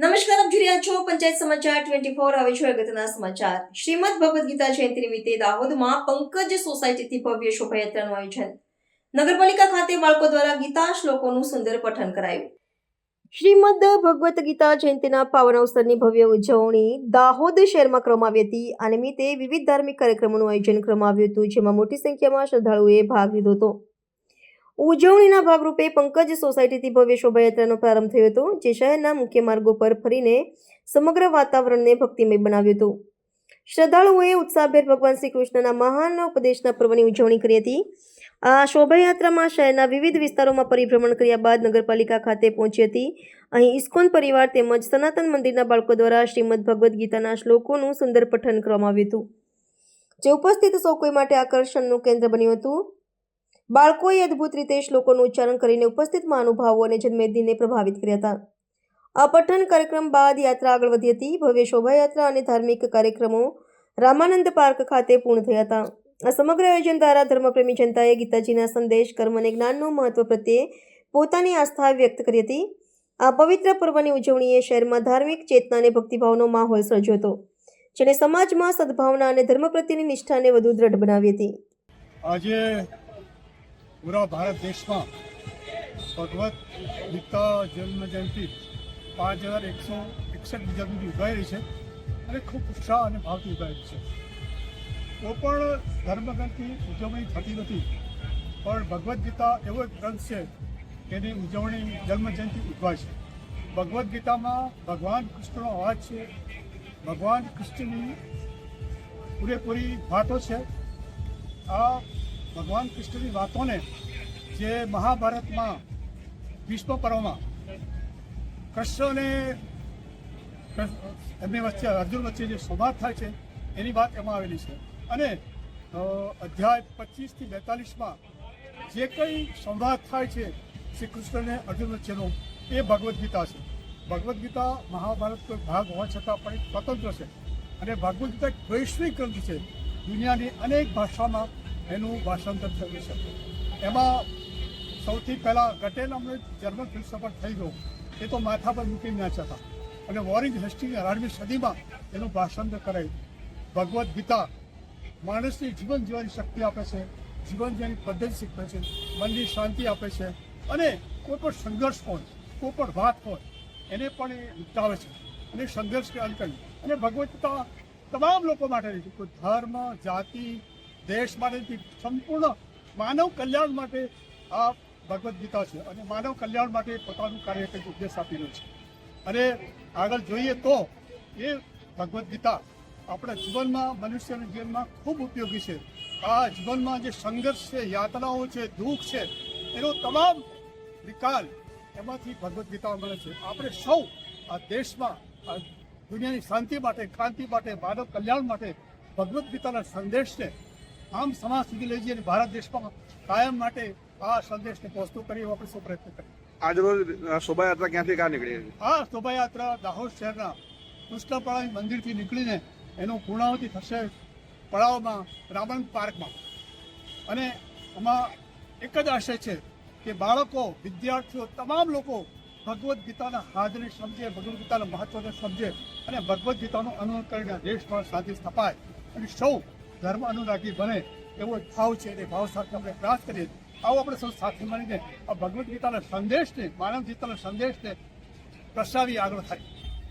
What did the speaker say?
નમસ્કાર, આપ જોઈ રહ્યા છો પંચાયત સમાચાર ટ્વેન્ટી ફોર હવે છે અગત્યના સમાચાર. શ્રીમદ ભગવદ્ ગીતા જયંતિ નિમિત્તે દાહોદમાં પંકજ સોસાયટીથી ભવ્ય શોભાયાત્રાનું આયોજન. નગરપાલિકા ખાતે બાળકો દ્વારા ગીતા શ્લોકોનું સુંદર પઠન કરાયું. શ્રીમદ ભગવદ્ ગીતા જયંતિના પાવન અવસરની ભવ્ય ઉજવણી દાહોદ શહેરમાં કરવામાં આવી હતી. આ નિમિત્તે વિવિધ ધાર્મિક કાર્યક્રમોનું આયોજન કરવામાં આવ્યું હતું, જેમાં મોટી સંખ્યામાં શ્રદ્ધાળુઓએ ભાગ લીધો હતો. ઉજવણીના ભાગરૂપે પંકજ સોસાયટીથી ભવ્ય શોભાયાત્રાનો પ્રારંભ થયો હતો, જે શહેરના મુખ્ય માર્ગો પર ફરીને સમગ્ર વાતાવરણને ભક્તિમય બનાવ્યું હતું. શ્રદ્ધાળુઓએ ઉત્સાહભેર ભગવાન શ્રી કૃષ્ણના મહાન ઉપદેશના પર્વની ઉજવણી કરી હતી. આ શોભાયાત્રામાં શહેરના વિવિધ વિસ્તારોમાં પરિભ્રમણ કર્યા બાદ નગરપાલિકા ખાતે પહોંચી હતી. અહીં ઇસ્કોન પરિવાર તેમજ સનાતન મંદિરના બાળકો દ્વારા શ્રીમદ ભગવદ્ ગીતાના શ્લોકોનું સુંદર પઠન કરવામાં આવ્યું હતું. જે ઉપસ્થિત સૌ કોઈ માટે આકર્ષણનું કેન્દ્ર બન્યું હતું. બાળકોએ અદ્ભુત રીતે શ્લોકોનું ઉચ્ચારણ કરીને ઉપસ્થિત મહાનુભાવોને અને પ્રભાવિત કર્યા હતા. આ પઠન કાર્યક્રમ બાદ યાત્રા આગળ વધી હતી. ભવ્ય શોભાયાત્રા અને ધાર્મિક કાર્યક્રમો રામાનંદ પાર્ક ખાતે પૂર્ણ થયા હતા. આ સમગ્ર આયોજન દ્વારા ધર્મપ્રેમી જનતાએ ગીતાજીના સંદેશ, કર્મ અને જ્ઞાનનું મહત્વ પ્રત્યે પોતાની આસ્થા વ્યક્ત કરી હતી. આ પવિત્ર પર્વની ઉજવણીએ શહેરમાં ધાર્મિક ચેતના અને ભક્તિભાવનો માહોલ સર્જ્યો હતો, જેણે સમાજમાં સદભાવના અને ધર્મ પ્રત્યેની નિષ્ઠાને વધુ દ્રઢ બનાવી હતી. આજે પૂરા ભારત દેશમાં ભગવદ્ ગીતા જન્મ જયંતિ પાંચ હજાર એકસો એકસઠ જન્મથી ઉભાઈ રહી છે અને ખૂબ ઉત્સાહ અને ભાવથી ઉજવાઈ રહી છે. કોઈ પણ ધર્મગ્રંથની ઉજવણી થતી નથી, પણ ભગવદ્ ગીતા એવો એક ગ્રંથ છે એની ઉજવણી જન્મ જયંતિ ઉજવાય છે. ભગવદ્ ગીતામાં ભગવાન કૃષ્ણનો અવાજ છે, ભગવાન કૃષ્ણની પૂરેપૂરી વાતો છે. આ ભગવાન કૃષ્ણની વાતોને જે મહાભારતમાં ભીષ્મ પર્વમાં કૃષ્ણ અને એમની વચ્ચે, અર્જુન વચ્ચે જે સંવાદ થાય છે, એની વાત એમાં આવેલી છે. અને અધ્યાય પચીસથી બેતાલીસમાં જે કંઈ સંવાદ થાય છે શ્રી કૃષ્ણને અર્જુન વચ્ચેનો, એ ભગવદ્ ગીતા છે. ભગવદ્ ગીતા મહાભારત કોઈ ભાગ હોવા છતાં પણ એક સ્વતંત્ર છે. અને ભગવદ્ ગીતા એક વૈશ્વિક ગ્રંથ છે. દુનિયાની અનેક ભાષામાં એનું ભાષાંતર થયું છે. એમાં સૌથી પહેલાં ગટે અમને જર્મન ફિલસફર થઈ ગયો. એ તો માથા પર મૂકીને નાચ્યા હતા અને વોરિંગ હેસ્ટિંગ અઢારમી સદીમાં એનું ભાષાંતર કરાયું. ભગવદ્ ગીતા માણસને જીવન જીવવાની શક્તિ આપે છે, જીવન જીવવાની પદ્ધતિ શીખવે છે, મનની શાંતિ આપે છે અને કોઈ પણ સંઘર્ષ હોય, કોઈ પણ વાત હોય, એને પણ એ નિપટાવે છે. અને સંઘર્ષ અંત કરી અને ભગવદ્ ગીતા તમામ લોકો માટે છે. કોઈ ધર્મ, જાતિ દેશ માટે સંપૂર્ણ માનવ કલ્યાણ માટે આ ભગવદ્ ગીતા છે. અને માનવ કલ્યાણ માટે પોતાનું કાર્ય કંઈક ઉપદેશ આપી રહ્યું છે. અને આગળ જોઈએ તો એ ભગવદ્ ગીતા આપણા જીવનમાં, મનુષ્યના જીવનમાં ખૂબ ઉપયોગી છે. આ જીવનમાં જે સંઘર્ષ છે, યાતનાઓ છે, દુઃખ છે, એનો તમામ નિકાલ એમાંથી ભગવદ્ ગીતા મળે છે. આપણે સૌ આ દેશમાં, આ દુનિયાની શાંતિ માટે, ક્રાંતિ માટે, માનવ કલ્યાણ માટે ભગવદ્ ગીતાના સંદેશને આમ સમાજ સુધી લઈ જઈને ભારત દેશમાં કાયમ માટે આ સંદેશને પહોંચતો કરીએ એવો આપણે સૌ પ્રયત્ન કરીએ આજરોજ શોભાયાત્રા ક્યાંથી ક્યાં નીકળી આ શોભાયાત્રા દાહોદ શહેરના કૃષ્ણપાળા મંદિરથી નીકળીને એનું પૂર્ણાવતી થશે પડાવમાં રાવણ પાર્કમાં. અને આમાં એક જ આશય છે કે બાળકો વિદ્યાર્થીઓ તમામ લોકો ભગવદ્ ગીતાના હાજરી સમજે ભગવદ્ ગીતાના મહત્વને સમજે અને ભગવદ્ ગીતાનું અનુસરણ કરીને દેશમાં શાંતિ સ્થપાય. અને સૌ ધર્મ અનુરાગી બને એવો ભાવ છે એ ભાવ સાથે આપણે પ્રયાસ કરીએ. આવો આપણે સૌ સાથે મળીને આ ભગવદ્ ગીતાના સંદેશને, માનવ ગીતાના સંદેશને પ્રસાવી આગળ થાય